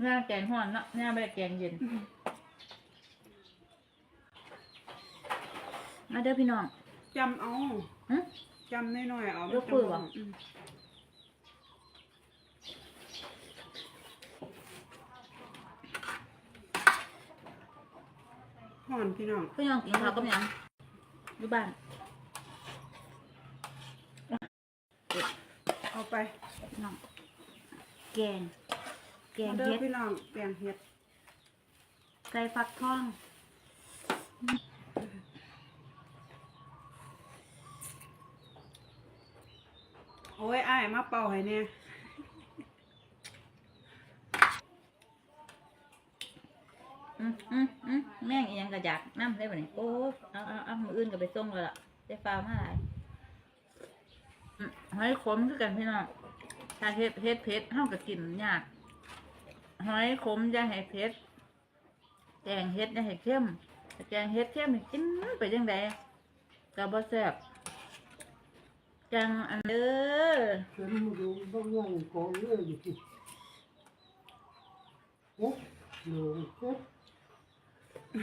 หน้าแกงห่อนเนาะหน้าไม่ได้แกงเย็น มาเด้อพี่น้องจำเอาหึ จำน้อยๆเอายกมือวะอืมห่อนพี่น้องพี่น้องกินข้าวกับหยังอยู่บ้าน เอา ไปพี่น้องแกงแกงมาเด้อเห็ดพี่น้องแกงเห็ดไก่ฟักทองโอ้ยอ้ายมาเป่าให้เนี่ยอืมอืมอืมแม่งอีหยังกระจากน้ำได้บ่เนี่ยโอ้เอาเอาเอามืออื่นก็ไปส่งแล้วล่ะได้ฟาวมาหลายอืม หอยขมคือกันพี่น้องถ้าเฮ็ดเฮ็ดเผ็ดเฮาก็กินยากหอยขมอย่าให้เผ็ดแกงเฮ็ดอย่าให้เข้มถ้าแกงเฮ็ดเข้มนี่กินไปจังไดก็บ่แซ่บจังอันเด้อฉันไม่รู้บางอย่างกองเลือดอยู่ที่โอ๊ะหนูโอ๊ะอื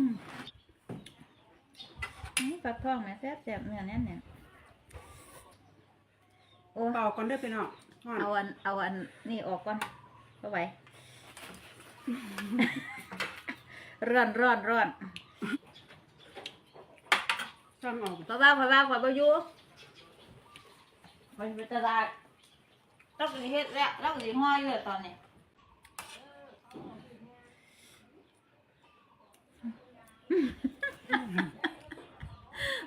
มนี่ปลาทองแม่แซ่บแซ่บเนื้อแน่นเนี่ย โอ้เป่าก่อนเด้อพี่น้องห่อนเอาอันเอาอันนี่ออกก่อนเข้าไปร้อนร้อนร้อนจำเอาพอบ้าพอบ้าพอบ้าอยู่ไปไปตลาดต้องไปเฮ็ดแล้วต้องไปห้อยเลยตอนนี้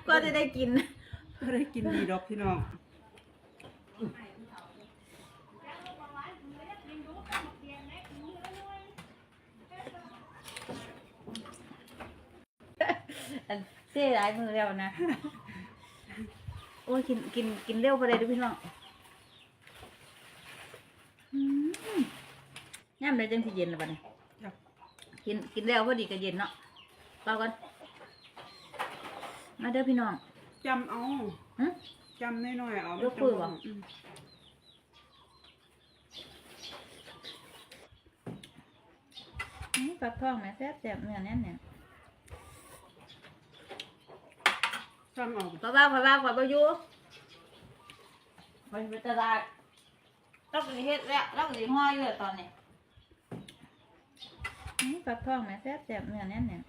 ก็จะได้กิน ก็ได้กินดีดอกพี่น้อง อันเสียหลายมือแล้วนะ โอ้ยกินกินกินเร็วไปเลยเด้วยพี่น้องอืมย่ำเลยจังสิเย็นแล้วบัดนี้จ้ะกินกินแล้วพอดีก็เย็นเนาะเปล่ากันมาเด้อพี่น้อง จำเอาหึจำน้อยๆเอายกมือวะอืมนี่ฟักทองแม่แซ่บแซ่บเนื้อแน่นเนี่ย จำเอาพอบ้าพอบ้าพอบ้าอยู่ไปไปตลาดต้องไปเฮ็ดแล้วต้องไปห้อยเลยตอนนี้นี่ฟักทองแม่แซ่บแซ่บเนื้อแน่นเนี่ย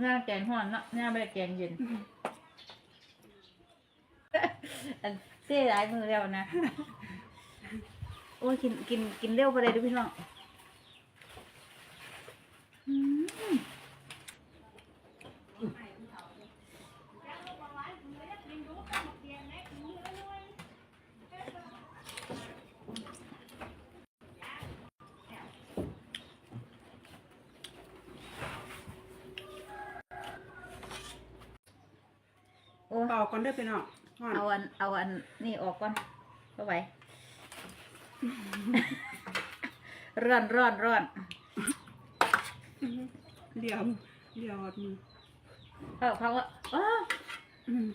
หน้าแกงห่อนเนาะหน้าไม่ได้แกงเย็นอันเสียหลายมือแล้วนะ โอ้ยกินกินกินเร็วไปเลยเด้วยพี่น้องอืม โอ้ยเป่าก่อนเด้อพี่น้องห่อนเอาอันเอาอันนี่ออกก่อนเข้าไปร้อนร้อนร้อนเดี๋ยวเดี๋ยวอดมือเขาเขาก็อ้าวอืม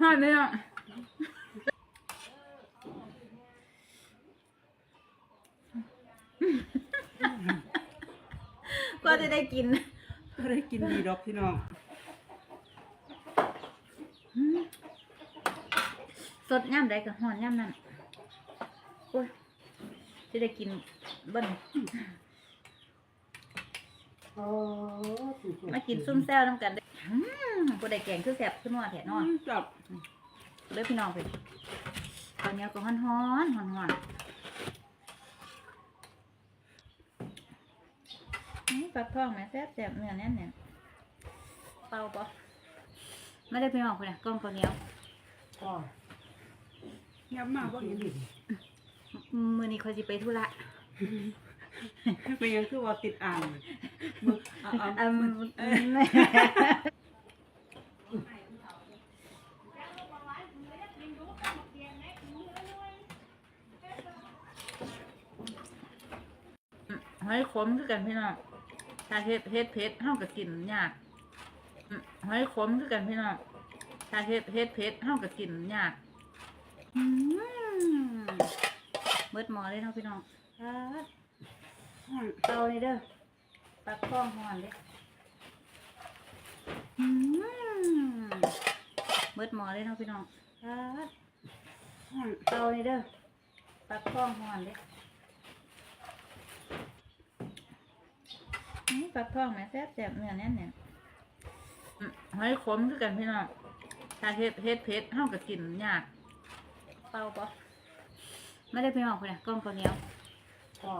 ห้อนไหมอะก็จะได้กิน ก็ได้กินดีดอกพี่น้อง สดย่ำใดกับห่อนย่ำนั่นโอ้ยจะได้กินเบิ้ลอ๋อที่สุดมากินซุ่มแซวน้ำกันเด้ออืมกูได้แกงคือแสบขึ้นนวแถนอนจับเด้อพี่น้องไปตอนนี้ก็ฮ้อนฮ้อนฮ้อนฮ้อนนี่ฟักทองแม่แซ่บแซ่บเนื้อแน่นเนี่ยเปล่าปะ ไม่ได้พี่น้องคนน่ะกล้องข้าวเหนียวอ๋อยับมาบ่เห็นมือนี้คอยสิไปธุระเป็นยังคือว่าติดอ่างมือเอาเอาอืมเออหอยขมคือกันพี่น้องถ้าเฮ็ดเฮ็ดเผ็ดเฮาก็กินยากอืม หอยขมคือกันพี่น้องถ้าเฮ็ดเฮ็ดเผ็ดเฮาก็กินยากเบิดหมอเลยเนาะพี่น้องเตานี่เด้อปักข้องหอนเด้เบิดหมอเลยเนาะพี่น้องเตานี่เด้อปักข้องหอนเด้ปักท้องแม่แซ่บแซ่บเนื้อแน่นเนี่ย หอยขมคือกันพี่น้องถ้าเฮ็ดเฮ็ดเผ็ดเฮาก็กินยากเปล่าปะไม่ได้พี่น้องคนน่ะกล้องข้าวเหนียวพ่อ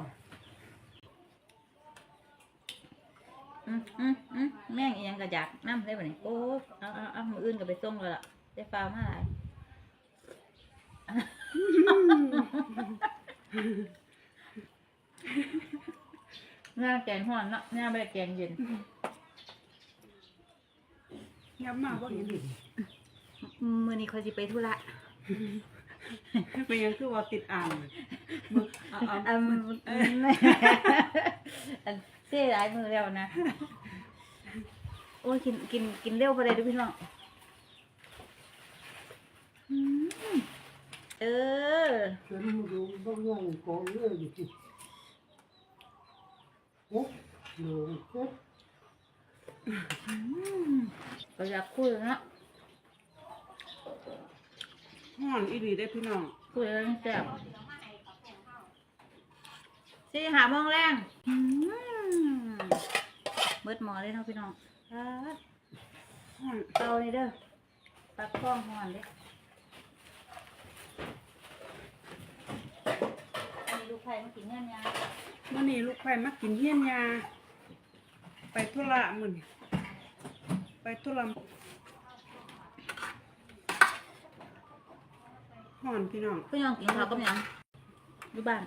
อืมอืมอืมแม่งอีหยังก็อยากน้ำได้บ่เนี่ยโอ้เอาเอาเอามืออื่นก็ไปส่งแล้วล่ะได้ฟาวมาหลายหน้าแกงห่อนเนาะหน้าไม่ได้แกงเย็น ยับมากบ่เห็นมือนี้คอยสิไปธุระเป็นหยังคือว่าติดอ่างมือเอาเอาอันอันเสียหลายมือแล้วนะ โอ้ยกินกินกินเร็วไปเลยดูพี่น้องอืมเออฉันมาดูบางอย่างก่อนเลยอยู่ที่โอ๊ะหนูเอ๊ะอืม ก็อยากคุยเนาะฮ้อนอีหลีได้อพี่น้องคุยแล้วแซ่บสี่หาโมงแรงอืมเบิดหมอเลยเนาะพี่น้องครับฮ้อนเตานี่เด้อปักข้องห่อนเด้ออันนี้ลูกไผ่มากินเงินยังมื่อนี้ลูกไผ่มากินเฮียนยา ไปธุระมื้อนี้ไปธุระห่อนพี่น้องพี่น้องกินข้าวกับยังอยู่บ้าน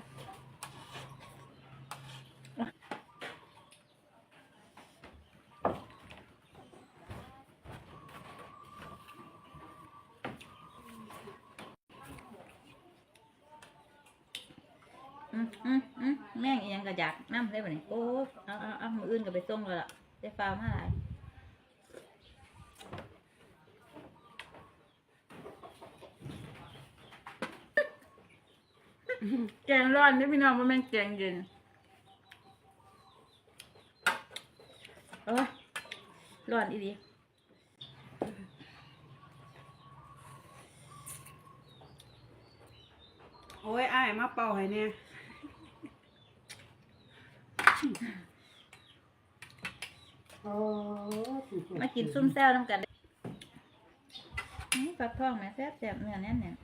อืมอืมอืมแม่งอีหยังก็อยากน้ำได้บ่เนี่ยโอ้เอาเอาเอามืออื่นก็ไปส่งแล้วล่ะได้ฟาวมาหลายแกงร้อนนี่พี่น้องว่าแม่งแกงเย็นโอ้ยร้อนอีดีโอ้ยอ้ายมาเป่าให้เนี่ย อ๋อที่สุด มากินซุ่มแซวน้ำกันเด้อนี่ฟักทองแม่แซ่บแซ่บเนื้อแน่นเนี่ย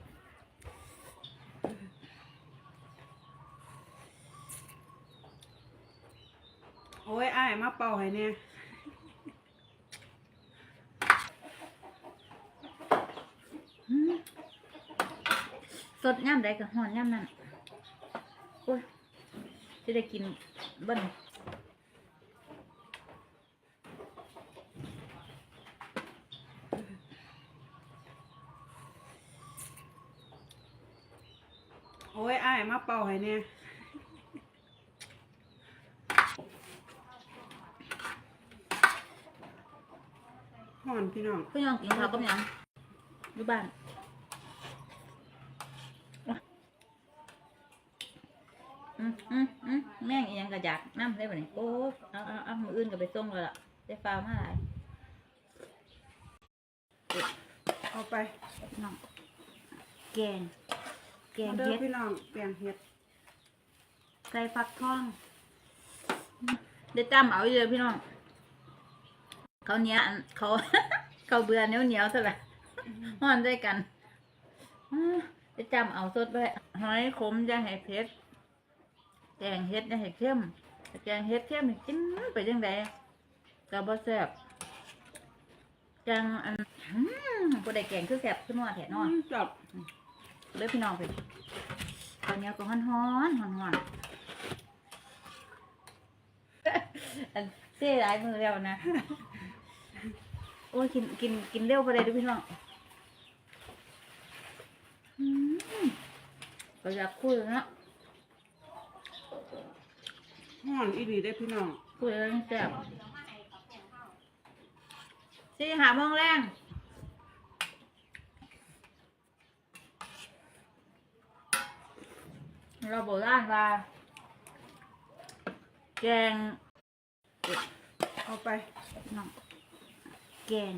โอ้ยอ้ายมาเป่าให้เนี่ยอืมสดย่ำใดกับห่อนย่ำนั่นโอ้ยจะได้กินเบิ้น โอ้ยอ้ายมา เป่าให้เนี่ยห่อนพี่น้องพี่น้องกินข้าวกับหยังอยู่บ้านอืมอืมอืมแม่งอีหยังก็อยากน้ำได้บ่เนี่ยโอ้เอาเอาเอามืออื่นก็ไปส่งแล้วล่ะได้ฟาวมาหลายเอาไปพี่น้องแกงแกงเอาเด้อเฮ็ดพี่น้องแกงเห็ดใส่ฟักทองได้จำเอาอยู่เลยพี่น้องเขาเนี้ยอันเขาเขาเบื่อเหนียวเหนียวๆซะละห่อนด้วยกันอื้อได้จำเอาสดไว้หอยขมจะให้เผ็ดแกงเฮ็ดจะให้เข้มแต่แกงเฮ็ดเข้มนี่กินไปจังไดก็บ่แซ่บแกงอันอืมบ่ได้แกงคือแซ่บคือนัวแท้นอนจับ เลยพี่น้องไปข้าวเหนียวก็ฮ้อนฮ้อนฮ้อนฮ้อนอันเสียหลายมือแล้วนะ โอ้ยกินกินกินเร็วไปเลยดูพี่น้องอืมก็อยากคุยเนาะห่อนอีหลีได้อพี่น้องคุยแล้วยังแซ่บสี่หาโมงแรง เราโบราณว่า แกงเอาไปน้องแกง